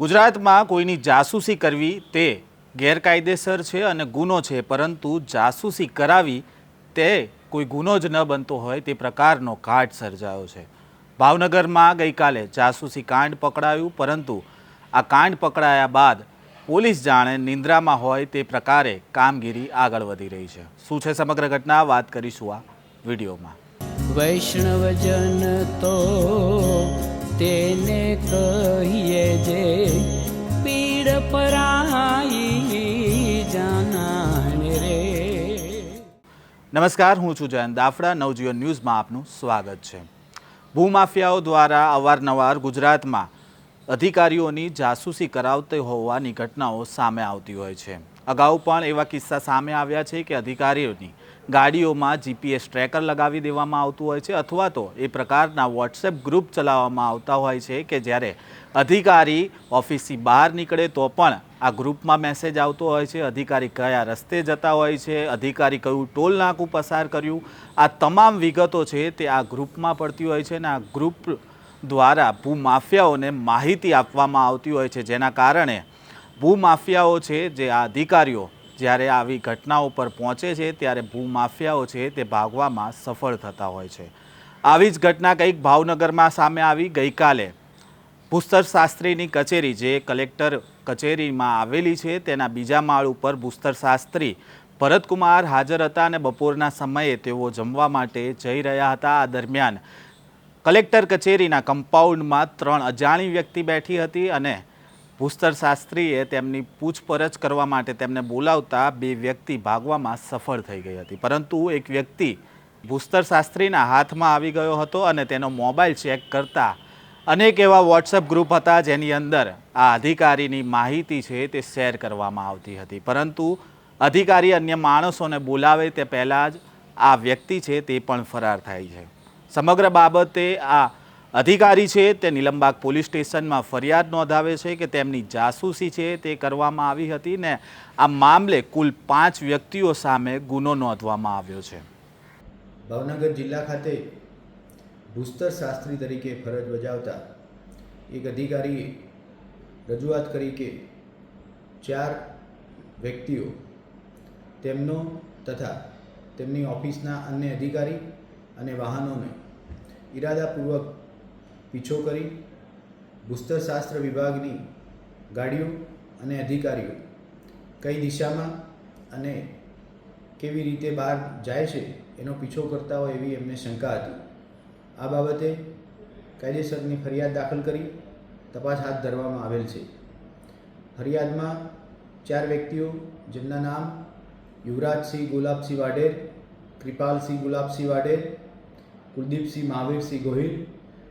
ગુજરાતમાં કોઈની જાસૂસી કરવી તે ગેરકાયદેસર છે અને ગુનો છે, પરંતુ જાસૂસી કરાવી તે કોઈ ગુનો જ ન બનતો હોય તે પ્રકારનો કાટ સર્જાયો છે. ભાવનગરમાં ગઈકાલે જાસૂસી કાંડ પકડાયું, પરંતુ આ કાંડ પકડાયા બાદ પોલીસ જાણે નિંદ્રામાં હોય તે પ્રકારે કામગીરી આગળ વધી રહી છે. શું છે સમગ્ર ઘટના? વાત કરીશું આ વિડીયોમાં. વૈષ્ણવજન તો તેને કહીએ જે પીડ પરાઈ જાનાને રે. નમસ્કાર, હું છું જયંત દાફડા. નવજીવન ન્યૂઝમાં આપનું સ્વાગત છે. ભૂમાફિયાઓ દ્વારા અવારનવાર ગુજરાતમાં અધિકારીઓની જાસૂસી કરાવતી હોવાની ઘટનાઓ સામે આવતી હોય છે. અગાઉ પણ એવા કિસ્સા સામે આવ્યા છે કે અધિકારીઓની ગાડીઓમાં જીપીએસ ટ્રેકર લગાવી દેવામાં આવતું હોય છે અથવા તો એ પ્રકારના વોટ્સએપ ગ્રુપ ચલાવવામાં આવતા હોય છે કે જ્યારે અધિકારી ઓફિસથી બહાર નીકળે તો પણ આ ગ્રુપમાં મેસેજ આવતો હોય છે. અધિકારી કયા રસ્તે જતા હોય છે? અધિકારી કયું ટોલ નાકું પસાર કર્યું? આ તમામ વિગતો છે તે આ ગ્રુપમાં પડતી હોય છે અને આ ગ્રુપ દ્વારા ભૂમાફિયાઓને માહિતી આપવામાં આવતી હોય છે. જેના કારણે ભૂમાફિયાઓ છે જે આ અધિકારીઓ જ્યારે આવી ઘટનાઓ પર પહોંચે છે, ત્યારે ભૂમાફિયાઓ છે તે ભાગવામાં સફળ થતા હોય છે. આવી જ ઘટના કંઈક ભાવનગરમાં સામે આવી ગઈકાલે ભૂસ્તર શાસ્ત્રીની કચેરી જે કલેક્ટર કચેરીમાં આવેલી છે, તેના બીજા માળ ઉપર ભૂસ્તર શાસ્ત્રી ભરતકુમાર હાજર હતા અને બપોરના સમયે તેઓ જમવા માટે જઈ રહ્યા હતા. આ દરમિયાન કલેક્ટર કચેરીના કમ્પાઉન્ડમાં ત્રણ અજાણી વ્યક્તિ બેઠી હતી અને ભૂસ્તર શાસ્ત્રીએ તેમની પૂછપરછ કરવા માટે તેમને બોલાવતા બે વ્યક્તિ ભાગવામાં સફળ થઈ ગઈ હતી. પરંતુ એક વ્યક્તિ ભૂસ્તર શાસ્ત્રીના હાથમાં આવી ગયો હતો અને તેનો મોબાઈલ ચેક કરતા અનેક એવા વોટ્સએપ ગ્રુપ હતા જેની અંદર આ અધિકારીની માહિતી છે તે શેર કરવામાં આવતી હતી. પરંતુ અધિકારી અન્ય માણસોને બોલાવે તે પહેલાં જ આ વ્યક્તિ છે તે પણ ફરાર થાય છે. સમગ્ર બાબતે આ અધિકારી છે, તે નિલંબાગ પોલીસ સ્ટેશનમાં ફરિયાદ નોંધાવે છે કે તેમની જાસૂસી છે તે કરવામાં આવી હતી ને આ મામલે કુલ પાંચ વ્યક્તિઓ સામે ગુનો નોંધવામાં આવ્યો છે. ભાવનગર જિલ્લા ખાતે ભૂસ્તર શાસ્ત્રી તરીકે ફરજ બજાવતા એક અધિકારીએ રજૂઆત કરી કે ચાર વ્યક્તિઓ તેમનો તથા તેમની ઓફિસના અન્ય અધિકારી અને વાહનોને ઈરાદાપૂર્વક પીછો કરી ભૂસ્તરશાસ્ત્ર વિભાગની ગાડીઓ અને અધિકારીઓ કઈ દિશામાં અને કેવી રીતે બહાર જાય છે એનો પીછો કરતા હોય એવી એમને શંકા હતી. આ બાબતે કાયદેસરની ફરિયાદ દાખલ કરી તપાસ હાથ ધરવામાં આવેલ છે. ફરિયાદમાં ચાર વ્યક્તિઓ જેમના નામ યુવરાજસિંહ ગુલાબસિંહ વાડેર કૃપાલસિંહ ગુલાબસિંહ વાઢેર, કુલદીપસિંહ મહાવીરસિંહ ગોહિલ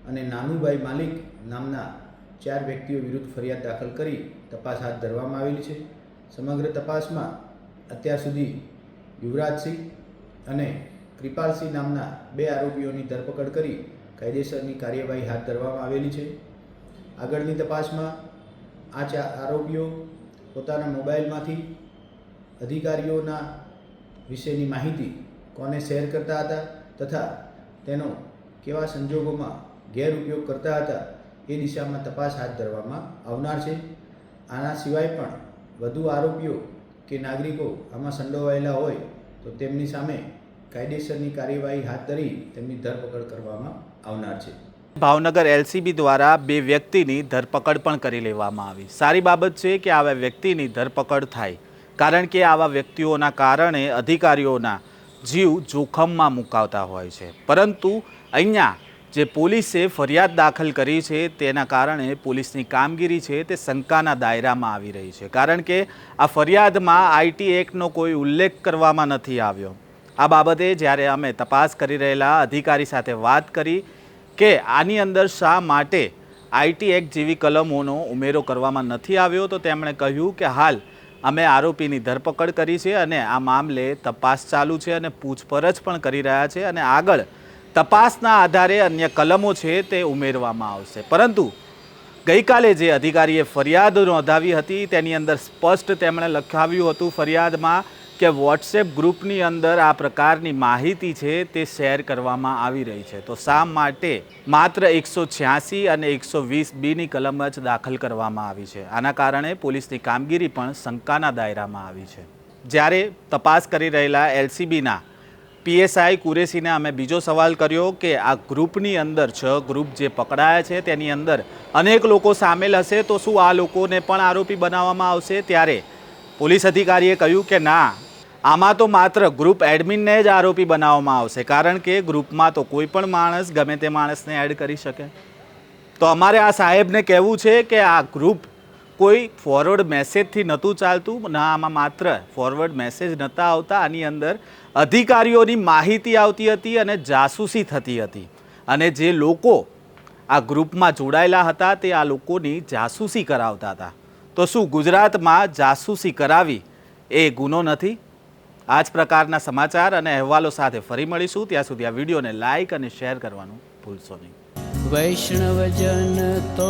અને નાનુભાઈ માલિક નામના ચાર વ્યક્તિઓ વિરુદ્ધ ફરિયાદ દાખલ કરી તપાસ હાથ ધરવામાં આવેલી છે. સમગ્ર તપાસમાં અત્યાર સુધી યુવરાજસિંહ અને કૃપાલસિંહ નામના બે આરોપીઓની ધરપકડ કરી કાયદેસરની કાર્યવાહી હાથ ધરવામાં આવેલી છે. આગળની તપાસમાં આ ચાર આરોપીઓ પોતાના મોબાઈલમાંથી અધિકારીઓના વિશેની માહિતી કોને શેર કરતા હતા તથા તેનો કેવા સંજોગોમાં ગેરઉપયોગ કરતા હતા. એ દિશામાં તપાસ હાથ ધરવામાં આવનાર છે. આના સિવાય પણ વધુ આરોપીઓ કે નાગરિકો આમાં સંડોવાયેલા હોય તો તેમની સામે કાયદેસરની કાર્યવાહી હાથ ધરી તેમની ધરપકડ કરવામાં આવનાર છે. ભાવનગર એલસીબી દ્વારા બે વ્યક્તિની ધરપકડ પણ કરી લેવામાં આવી. સારી બાબત છે કે આવા વ્યક્તિની ધરપકડ થાય, કારણ કે આવા વ્યક્તિઓના કારણે અધિકારીઓના જીવ જોખમમાં મુકાવતા હોય છે. પરંતુ અહીંયા જે પોલીસે ફરિયાદ દાખલ કરી છે તેના કારણે પોલીસની કામગીરી છે તે શંકાના દાયરામાં આવી રહી છે. કારણ કે આ ફરિયાદમાં આઈટી એક્ટનો કોઈ ઉલ્લેખ કરવામાં નથી આવ્યો. આ બાબતે જ્યારે અમે તપાસ કરી રહેલા અધિકારી સાથે વાત કરી કે આની અંદર શા માટે આઈટી એક્ટ જેવી કલમોનો ઉમેરો કરવામાં નથી આવ્યો, તો તેમણે કહ્યું કે હાલ અમે આરોપીની ધરપકડ કરી છે અને આ મામલે તપાસ ચાલુ છે અને પૂછપરછ પણ કરી રહ્યા છે અને આગળ તપાસના આધારે અન્ય કલમો છે તે ઉમેરવામાં આવશે. પરંતુ ગઈકાલે જે અધિકારીએ ફરિયાદ નોંધાવી હતી તેની અંદર સ્પષ્ટ તેમણે લખાવ્યું હતું ફરિયાદમાં કે વોટ્સએપ ગ્રુપની અંદર આ પ્રકારની માહિતી છે તે શેર કરવામાં આવી રહી છે. તો શા માટે માત્ર એકસો છ્યાસી અને એકસો વીસ બીની કલમ જ દાખલ કરવામાં આવી છે? આના કારણે પોલીસની કામગીરી પણ શંકાના દાયરામાં આવી છે. જ્યારે તપાસ કરી રહેલા એલસીબીના પીએસઆઈ કુરેશીને અમે બીજો સવાલ કર્યો કે આ ગ્રુપની અંદર છ ગ્રુપ જે પકડાયા છે તેની અંદર અનેક લોકો સામેલ હશે તો શું આ લોકોને પણ આરોપી બનાવવામાં આવશે? ત્યારે પોલીસ અધિકારીએ કહ્યું કે ના, આમાં તો માત્ર ગ્રુપ એડમિનને જ આરોપી બનાવવામાં આવશે, કારણ કે ગ્રુપમાં તો કોઈ પણ માણસ ગમે તે માણસને એડ કરી શકે. તો અમારે આ સાહેબને કહેવું છે કે આ ગ્રુપ કોઈ ફોરવર્ડ મેસેજથી નહોતું ચાલતું, ના, આમાં માત્ર ફોરવર્ડ મેસેજ નહોતા આવતા, આની અંદર અધિકારીઓની માહિતી આવતી હતી અને જાસૂસી થતી હતી. અને જે લોકો આ ગ્રુપમાં જોડાયેલા હતા, તે આ લોકોની જાસૂસી કરાવતા હતા. તો શું ગુજરાતમાં જાસૂસી કરાવી એ ગુનો નથી? આ જ પ્રકારના સમાચાર અને અહેવાલો સાથે ફરી મળીશું. ત્યાં સુધી આ વિડીયોને લાઇક અને શેર કરવાનું ભૂલશો નહીં. વૈષ્ણવજન તો